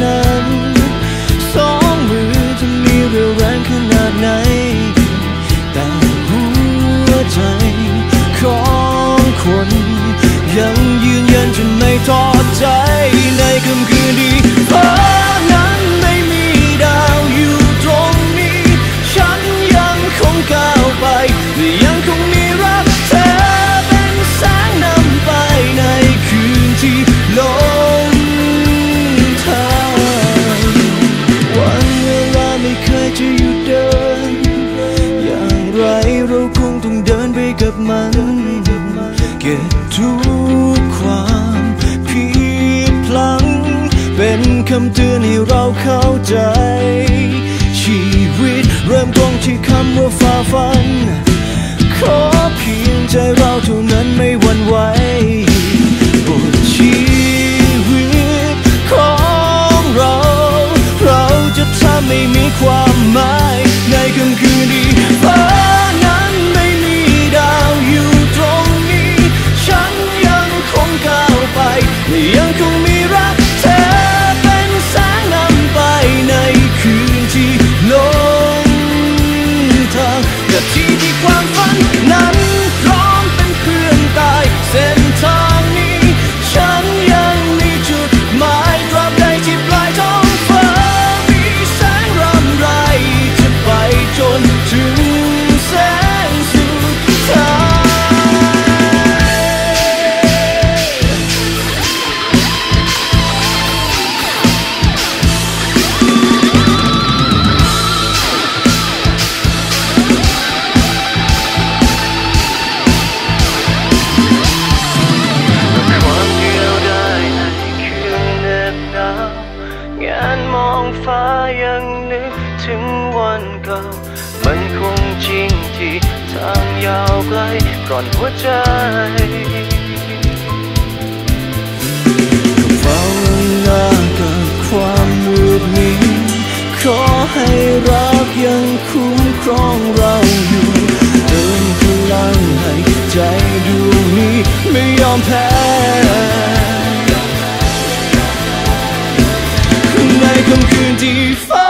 nắng เราคงต้องเดินไปกับมัน เก็บทุกความผิดพลัง เป็นคำเตือนให้เราเข้าใจ ชีวิตเริ่มต้นที่คำว่าฝ่าฟัน ขอเพียงใจเราเท่านั้นไม่หวั่นไหวบทชีวิตของเรา เราจะทำให้มีความหมายในค่ำคืนนี้ เก่ามันคงจริงที่ทางยาวไกลก่อนหัวใจเฝ้าหน้ากับความมืดมิดขอให้รักยังคุ้มครองเราอยู่เติมพลังให้ใจดวงนี้ไม่ยอมแพ้ในค่ำคืนที่ฟ้า